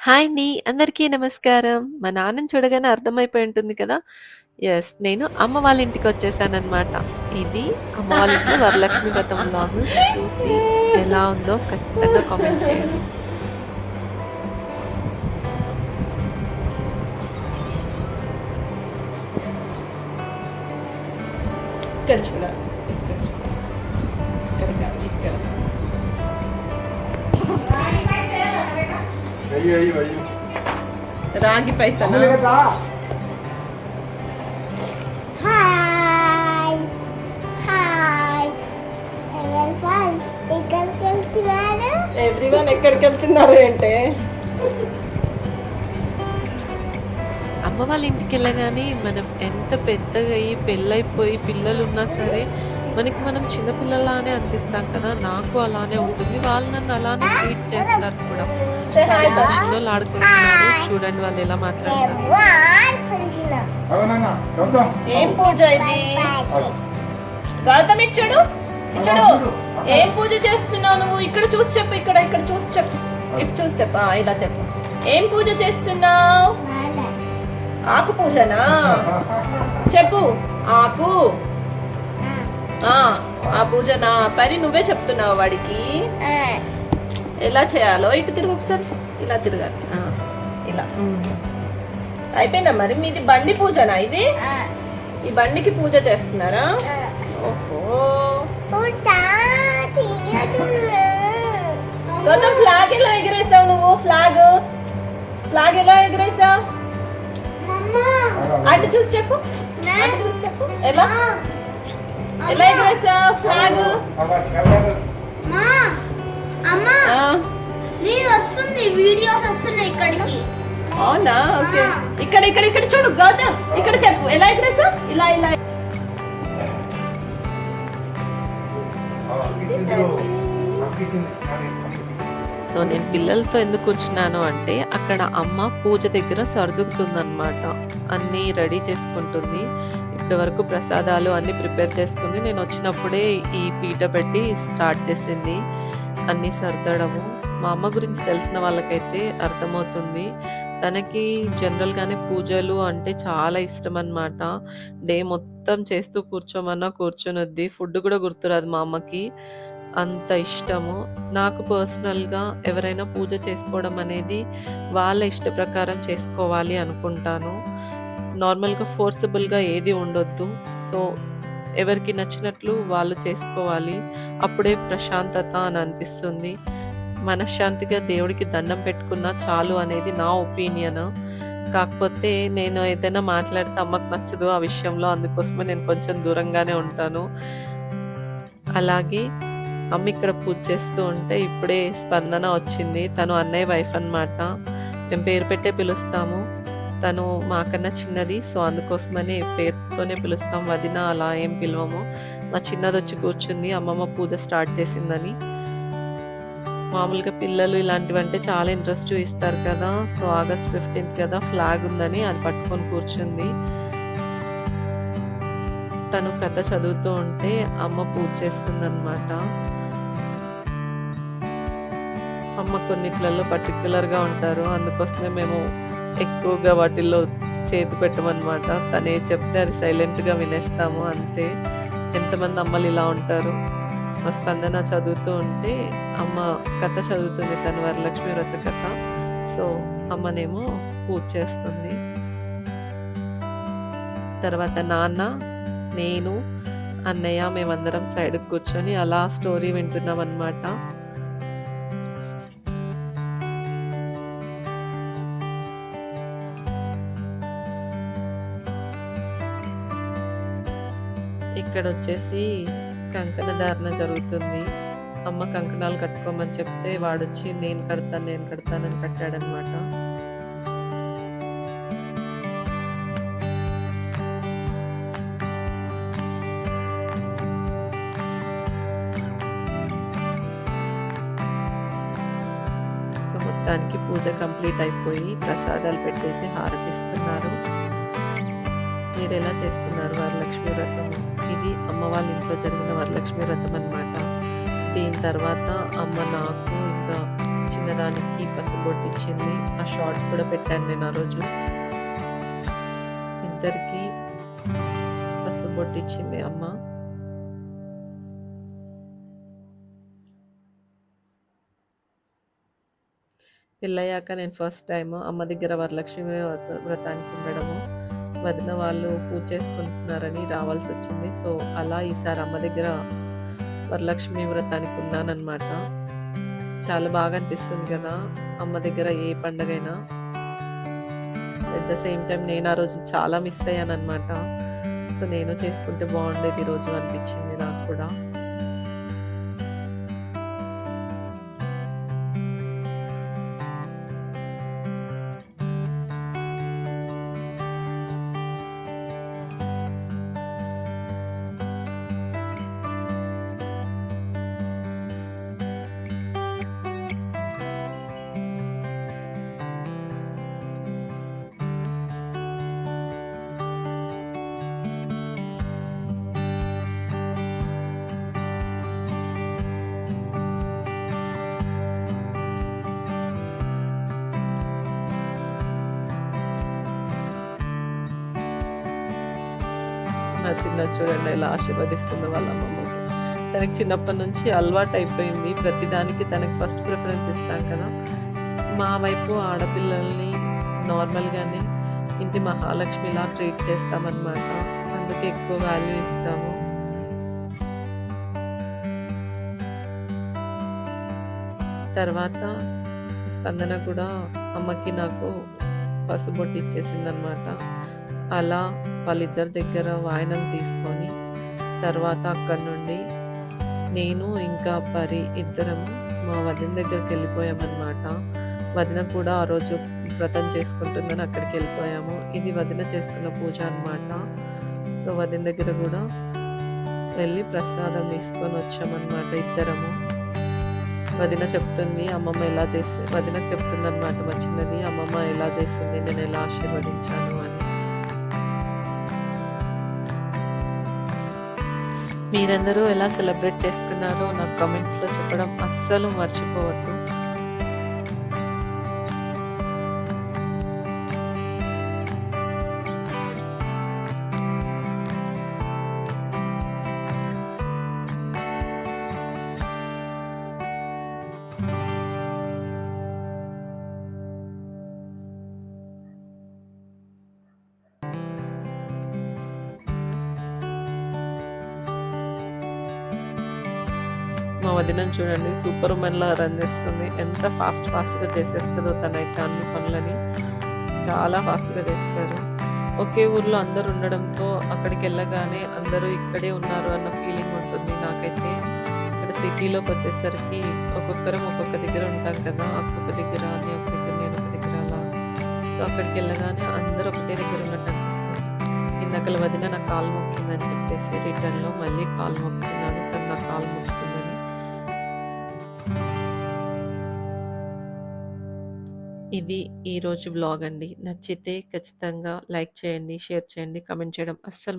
Hi అండి. అందరికీ నమస్కారం. మా నాన్నని చూడగానే అర్థమైపోయి ఉంటుంది కదా! ఎస్ నేను అమ్మ వాళ్ళ ఇంటికి వచ్చేసానమాట ఇది అమ్మ వాళ్ళ ఇంట్లో వరలక్ష్మి వ్రతం బ్లాగ్ చూసి ఎలా ఉందో ఖచ్చితంగా కామెంట్ చేయండి. ఇక్కడ చూడాలి రాగి పైసనా హాయ్ హాయ్ ఎవరివన్ ఎక్కడికి వెళ్తున్నారు అంటే? అమ్మ వాళ్ళ ఇంటికెళ్ళగానే మనం ఎంత పెద్దగా అయ్యి పెళ్ళైపోయి పిల్లలున్నా సరే మనకి మనం చిన్నపిల్లలానే అనిపిస్తాం కదా! నాకు అలానే ఉంటుంది. వాళ్ళు నన్ను అలానే ట్రీట్ చేస్తారు కూడా. చిన్నోళ్ళు ఆడుకుంటున్నారు. చూడండి వాళ్ళు ఎలా గౌతమ్ ఏం పూజ ఇది? గౌతమ్ ఇచ్చుడు ఇచ్చుడు ఏం పూజ చేస్తున్నావు నువ్వు? ఇక్కడ చూసి చెప్పు ఇక్కడ ఇక్కడ చూసి చెప్పు. ఇటు చూసి చెప్పు. ఆ, ఇలా చెప్పు. ఏం పూజ చేస్తున్నావు? ఆకు పూజనా? చెప్పు. ఆకు. ఆ ఆ పూజనా పరి నువ్వే చెప్తున్నావు వాడికి. ఎలా చేయాలో ఇటు తిరుగు ఒకసారి. ఇలా తిరగాలి. ఇలా. అయిపోయిందా మరి? మీది బండి పూజనా ఇది? ఈ బండికి పూజ చేస్తున్నారా? ఓహో. గౌతమ్ ఫ్లాగ్ ఎలా ఎగరేసావు నువ్వు? ఫ్లాగ్? ఫ్లాగ్ ఎలా ఎగరేసావు? అటు చూసి చెప్పు. అటు చూసి చెప్పు. ఎలా? ఎలా ఎగరేసావు? ఫ్లాగ్? వస్తుంది వీడియోస్ వస్తున్నాయి ఇక్కడికి. అవునా? ఓకే. ఇక్కడ ఇక్కడ ఇక్కడ చూడు గౌతమ్ ఇక్కడ చెప్పు. ఎలా ఇలా ఇలా. సో నేను పిల్లలతో ఎందుకు కూర్చున్నాను అంటే అక్కడ అమ్మ పూజ దగ్గర సర్దుకుతుందన్నమాట. అన్నీ రెడీ చేసుకుంటుంది. ఇప్పటి వరకు ప్రసాదాలు అన్నీ ప్రిపేర్ చేసుకుంది. నేను వచ్చినప్పుడే ఈ పీట పెట్టి స్టార్ట్ చేసింది. అన్నీ సర్దడము. మా అమ్మ గురించి తెలిసిన వాళ్ళకైతే అర్థమవుతుంది. తనకి జనరల్గానే పూజలు అంటే చాలా ఇష్టం అన్నమాట డే మొత్తం చేస్తూ కూర్చోమన్నా కూర్చొనొద్ది. ఫుడ్ కూడా గుర్తురాదు మా అమ్మకి. అంత ఇష్టము. నాకు పర్సనల్గా ఎవరైనా పూజ చేసుకోవడం అనేది వాళ్ళ ఇష్ట ప్రకారం చేసుకోవాలి అనుకుంటాను. నార్మల్గా ఫోర్సబుల్గా ఏది ఉండొద్దు. సో ఎవరికి నచ్చినట్లు వాళ్ళు చేసుకోవాలి. అప్పుడే ప్రశాంతత అని అనిపిస్తుంది. మనశ్శాంతిగా దేవుడికి దండం పెట్టుకున్నా చాలు అనేది నా ఒపీనియన్. కాకపోతే నేను ఏదైనా మాట్లాడితే అమ్మకు నచ్చదు ఆ విషయంలో అందుకోసమే నేను కొంచెం దూరంగానే ఉంటాను. అలాగే అమ్మ ఇక్కడ పూజ చేస్తూ ఉంటే ఇప్పుడే స్పందన వచ్చింది. తను అన్నయ్య వైఫ్ అన్నమాట. మేము పేరు పెట్టే పిలుస్తాము. తను మాకన్నా చిన్నది సో అందుకోసమనే పేరుతోనే పిలుస్తాం. వదిన అలా ఏం పిలవము. మా చిన్నది వచ్చి కూర్చుంది అమ్మమ్మ పూజ స్టార్ట్ చేసిందని. మామూలుగా పిల్లలు ఇలాంటివంటే చాలా ఇంట్రెస్ట్ చూపిస్తారు కదా సో ఆగస్ట్ ఫిఫ్టీన్త్ కదా ఫ్లాగ్ ఉందని అది పట్టుకొని కూర్చుంది. తను కథ చదువుతూ ఉంటే అమ్మ పూజ చేస్తుందన్నమాట. అమ్మ కొన్నిట్లలో పర్టికులర్గా ఉంటారు. అందుకోసమే మేము ఎక్కువగా వాటిల్లో చేతి పెట్టమన్నమాట. తనే చెప్తే అది సైలెంట్గా వినేస్తాము అంతే. ఎంతమంది అమ్మలు ఇలా ఉంటారు? మా స్పందన చదువుతూ ఉంటే అమ్మ కథ చదువుతుంది. తను వరలక్ష్మి వ్రత కథ. సో అమ్మనేమో పూజ చేస్తుంది. తర్వాత నాన్న నేను అన్నయ్య మేమందరం సైడ్కి కూర్చొని అలా స్టోరీ వింటున్నాం అనమాట ఇక్కడ వచ్చేసి కంకణ ధారణ జరుగుతుంది. అమ్మ కంకణాలు కట్టుకోమని చెప్తే వాడొచ్చి నేను కడతాను నేను కడతానని కట్టాడనమాట. సో మొత్తానికి పూజ కంప్లీట్ అయిపోయి ప్రసాదాలు పెట్టేసి హారతిస్తున్నారు. మీరు ఎలా చేసుకున్నారు వరలక్ష్మి వ్రతం? ఇది అమ్మ వాళ్ళ ఇంట్లో జరిగిన వరలక్ష్మి వ్రతం అన్నమాట. దీని తర్వాత అమ్మ నాకు ఇంకా చిన్నదానికి పసుబొట్టు ఇచ్చింది ఆ షార్ట్ కూడా పెట్టాను నేను ఆ రోజు. ఇద్దరికి పసుబొట్టు ఇచ్చింది అమ్మ. పెళ్ళయ్యాక నేను ఫస్ట్ టైం అమ్మ దగ్గర వరలక్ష్మి వ్రత- వ్రతానికి ఉండడము. వదిన వాళ్ళు పూజ చేసుకుంటున్నారని రావాల్సి వచ్చింది సో అలా ఈసారి అమ్మ దగ్గర వరలక్ష్మి వ్రతానికి ఉన్నానన్నమాట. చాలా బాగా అనిపిస్తుంది కదా అమ్మ దగ్గర ఏ పండగైనా. అట్ ద సేమ్ టైం నేను ఆ రోజు చాలా మిస్ అయ్యాను అనమాట సో నేను చేసుకుంటే బాగుండేది ఈ రోజు అనిపించింది నాకు కూడా. నా చిన్న చూడండి ఎలా ఆశీర్వదిస్తుంది వాళ్ళ అమ్మమ్మకి తనకి చిన్నప్పటి నుంచి అలవాటు అయిపోయింది. ప్రతిదానికి తనకి ఫస్ట్ ప్రిఫరెన్స్ ఇస్తాం కదా. మా వైపు ఆడపిల్లల్ని నార్మల్గానే ఇంటి మహాలక్ష్మిలా ట్రీట్ చేస్తామన్నమాట. అందుకే ఎక్కువ వాల్యూ ఇస్తాము. తర్వాత స్పందన కూడా అమ్మకి నాకు పసుబొట్టు ఇచ్చేసిందనమాట అలా వాళ్ళిద్దరి దగ్గర వాయనం తీసుకొని తర్వాత అక్కడి నుండి నేను ఇంకా పరి ఇద్దరం మా వదిన దగ్గరికి వెళ్ళిపోయామన్నమాట. వదిన కూడా ఆ రోజు వ్రతం చేసుకుంటుందని అక్కడికి వెళ్ళిపోయాము. ఇది వదిన చేసుకున్న పూజ అన్నమాట. సో వదిన దగ్గర కూడా వెళ్ళి ప్రసాదం తీసుకొని వచ్చామన్నమాట ఇద్దరము. వదిన చెప్తుంది అమ్మమ్మ ఎలా చేసి వదినకు చెప్తుంది అనమాట మా చిన్నది అమ్మమ్మ ఎలా చేసింది నేను ఎలా ఆశీర్వదించాను అని. మీరందరూ ఎలా సెలబ్రేట్ చేసుకున్నారో నాకు కామెంట్స్లో చెప్పడం అస్సలు మర్చిపోవద్దు. మా వదినం చూడండి సూపర్ ఉమెన్లా రన్ చేస్తుంది. ఎంత ఫాస్ట్ ఫాస్ట్గా చేసేస్తుందో తనైతే అన్ని పనులని చాలా ఫాస్ట్గా చేస్తారు. ఒకే ఊర్లో అందరు ఉండడంతో అక్కడికి వెళ్ళగానే అందరూ ఇక్కడే ఉన్నారు అన్న ఫీలింగ్ ఉంటుంది నాకైతే. ఇక్కడ సిటీలోకి వచ్చేసరికి ఒక్కొక్కరం ఒక్కొక్క దగ్గర ఉంటాం కదా ఒక్కొక్క దగ్గర అని ఒక దగ్గర నేను ఒక దగ్గర అలా. సో అక్కడికి వెళ్ళగానే అందరూ ఒకటే దగ్గర ఉన్నట్టు అనిపిస్తుంది. ఇందాకల వదిన నా కాలు మొక్కిందని చెప్పేసి రిటర్న్లో మళ్ళీ కాలు మొక్కుతున్నాను తను నా కాలు మొక్కుతుంది ఇది ఈరోజు వ్లాగ్ అండి. నచ్చితే ఖచ్చితంగా లైక్ చేయండి షేర్ చేయండి కమెంట్ చేయడం అస్సలు